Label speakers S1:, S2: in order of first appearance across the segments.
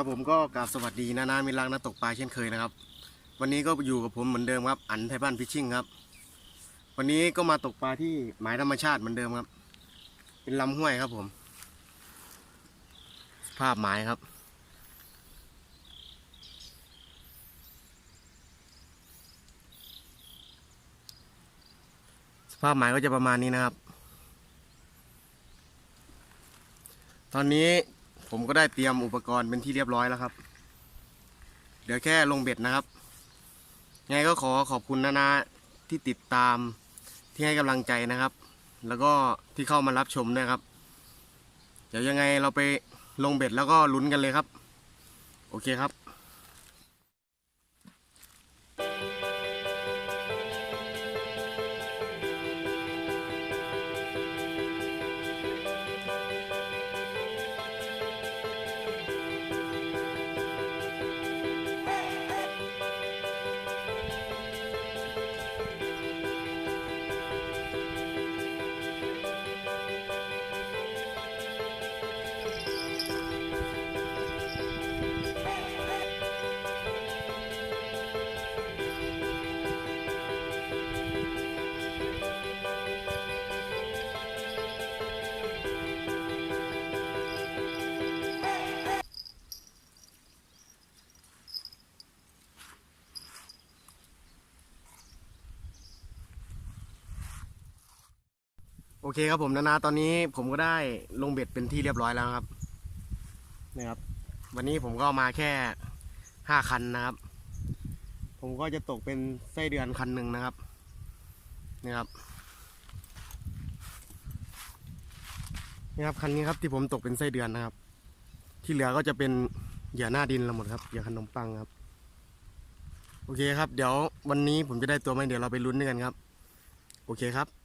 S1: ครับผมก็กราบสวัสดีนานามิรักนักตกปลาเช่นเคยนะครับ วันนี้ก็อยู่กับผมเหมือนเดิมครับ อันไทยบ้านฟิชชิ่งครับ วันนี้ก็มาตกปลาที่หมายธรรมชาติเหมือนเดิมครับ เป็นลำห้วยครับผม ภาพหมายครับ สภาพหมายก็จะประมาณนี้นะครับ ตอนนี้ ผมก็ได้เตรียมอุปกรณ์เป็นที่เรียบร้อยแล้วครับ เดี๋ยวแค่ลงเบ็ดนะครับ ไงก็ขอขอบคุณนานาที่ติดตามที่ให้กำลังใจนะครับ แล้วก็ที่เข้ามารับชมด้วยครับ เดี๋ยวยังไงเราไปลงเบ็ดแล้วก็ลุ้นกันเลยครับ โอเคครับ อเคครับผมนานาตอนนี้ผมก็ได้ลงเบ็ดเป็นที่เรียบร้อยแล้วครับนะครับวันนี้ผมก็เอามาแค่ห้าคันนะครับ ผมก็จะตกเป็นไส้เดือนคันหนึ่งนะครับนี่ครับนี่ครับคันนี้ครับที่ผมตกเป็นไส้เดือนนะครับ ที่เหลือก็จะเป็นเหยื่อหน้าดินละหมดครับเหยื่อขนมปังครับโอเคครับ เดี๋ยววันนี้ผมจะได้ตัวไหมเดี๋ยวเราไปลุ้นด้วยกันครับ โอเคครับ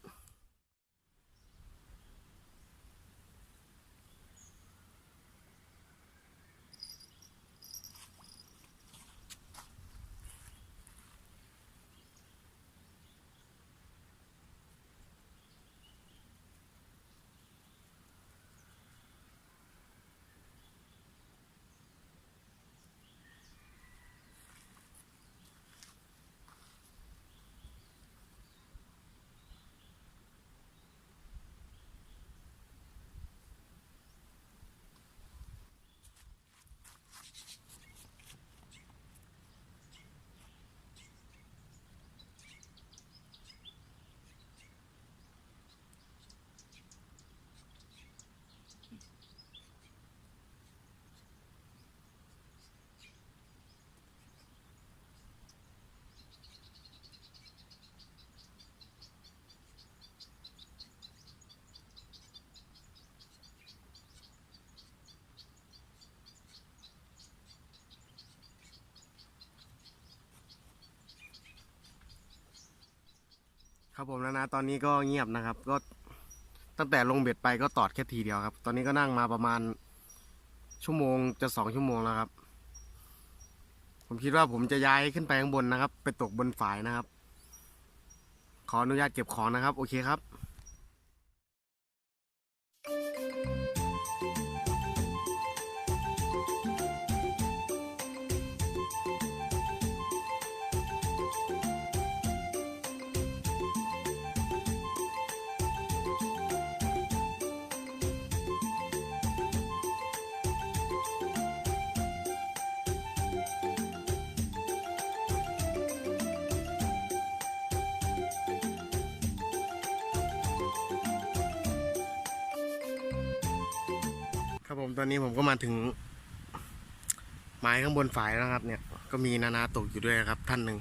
S1: ครับผมนะนะตอนนี้ก็เงียบนะครับ ก็ตั้งแต่ลงเบ็ดไปก็ตอดแค่ทีเดียวครับ ตอนนี้ก็นั่งมาประมาณชั่วโมงจะสองชั่วโมงแล้วครับ ผมคิดว่าผมจะย้ายขึ้นไปข้างบนนะครับ ไปตกบนฝายนะครับ ขออนุญาตเก็บของนะครับ โอเคครับ ผมตอนนี้ผมก็มาถึง ไม้ข้างบนฝายแล้วครับ เนี่ย ก็มีนานาตกอยู่ด้วยครับ ท่านหนึ่ง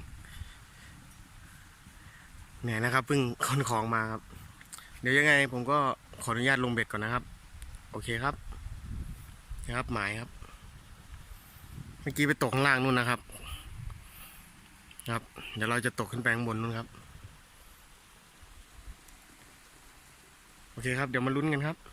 S1: เนี่ยนะครับเพิ่งขนของมาครับ เดี๋ยวยังไงผมก็ขออนุญาตลงเบ็ดก่อนนะครับ โอเคครับนะครับหมายครับ เมื่อกี้ไปตกข้างล่างนู่นนะครับ ครับ เดี๋ยวเราจะตกขึ้นไปข้างบนนู่นครับ โอเคครับ เดี๋ยวมาลุ้นกันครับครับ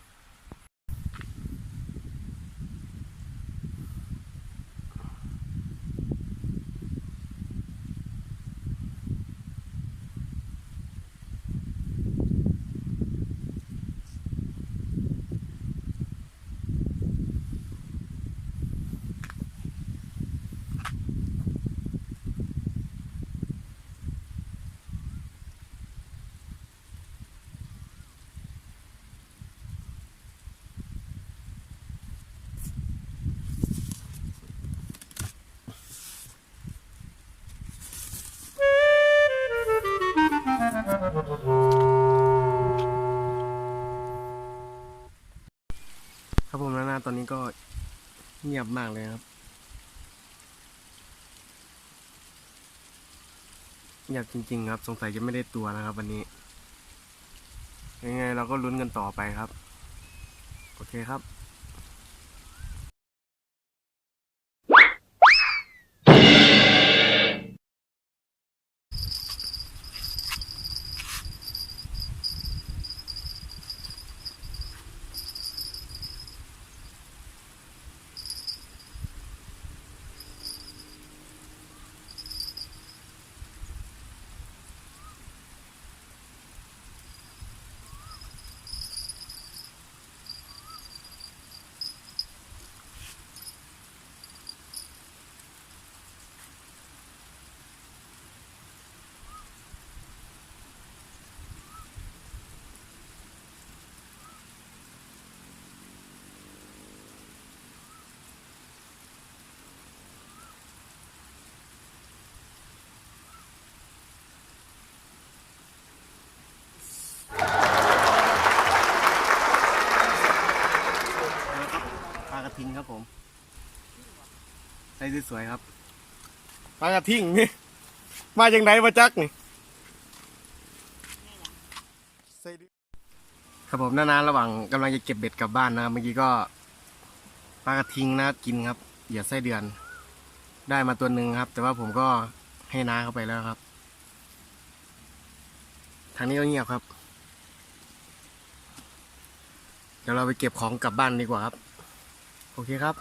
S1: อนนี้ก็เงียบมากเลยครับ เงียบจริง ๆ ครับ สงสัยจะไม่ได้ตัวนะครับ วันนี้ ยังไงเราก็ลุ้นกันต่อไปครับ โอเคครับนะครับ สวยๆครับปลากระทิงนี่มาจากไหนมาจักนี่ครับผมนานๆระหว่างกำลังจะเก็บเบ็ดกลับบ้านนะเมื่อกี้ก็ปลากระทิงนะกินครับเหยียดไส้เดือน ได้มาตัวหนึ่งครับ แต่ว่าผมก็ให้น้าเข้าไปแล้วครับ ทางนี้ก็เงียบครับ เดี๋ยวเราไปเก็บของกลับบ้านดีกว่าครับ โอเคครับ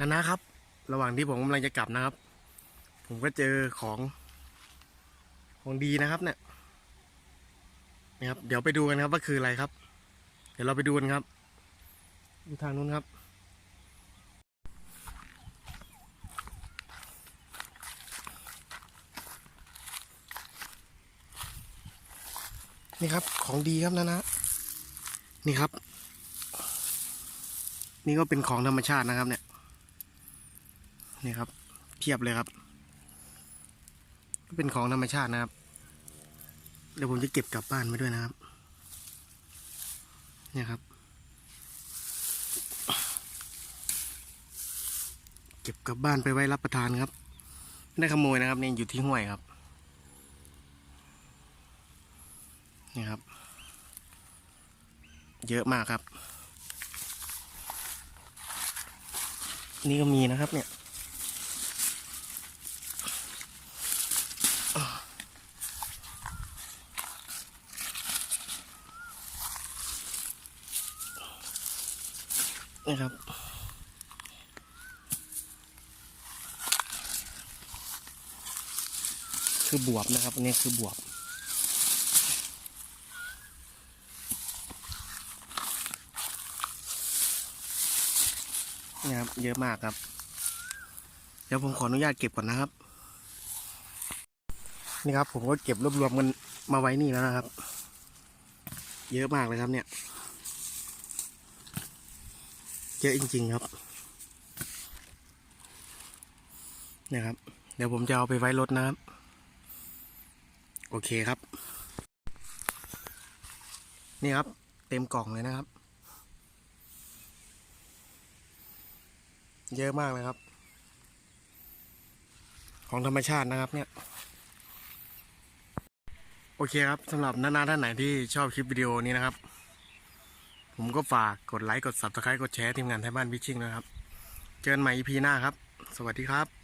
S1: นะนะครับ ระหว่างที่ผมกำลังจะกลับนะครับ ผมก็เจอของ ของดีนะครับเนี่ยนะครับ เดี๋ยวไปดูกันครับว่าคืออะไรครับ เดี๋ยวเราไปดูกันครับดูทางนู้นครับนี่ครับ ของดีครับนะนะ นี่ครับ นี่ก็เป็นของธรรมชาตินะครับเนี่ย นี่ครับเพียบเลยครับ เป็นของธรรมชาตินะครับ เดี๋ยวผมจะเก็บกลับบ้านไปด้วยนะครับเนี่ยครับ เก็บกลับบ้านไปไว้รับประทานครับไม่ได้ขโมยนะครับนี่อยู่ที่ห้วยครับนี่ครับ เยอะมากครับ นี่ก็มีนะครับเนี่ย นะครับคือบวบนะครับอันนี้คือบวบ นี่ครับ เยอะมากครับ เดี๋ยวผมขออนุญาตเก็บก่อนนะครับ นี่ครับ ผมก็เก็บรวบรวมกันมาไว้นี่แล้วนะครับ เยอะมากเลยครับเนี่ย เยอะจริง ๆ ครับนี่ยครับ เดี๋ยวผมจะเอาไปไว้รถนะครับ โอเคครับ นี่ครับ เต็มกล่องเลยนะครับ เยอะมากเลยครับ ของธรรมชาตินะครับเนี่ยโอเคครับสำหรับน้านาท่านไหนที่ชอบคลิปวิดีโอนี้นะครับ ผมก็ฝากกดไลค์กด subscribe กดแชร์ทีมงานไทยบ้านพิชชิ่งนะครับ เจอกันใหม่ EP หน้าครับ สวัสดีครับ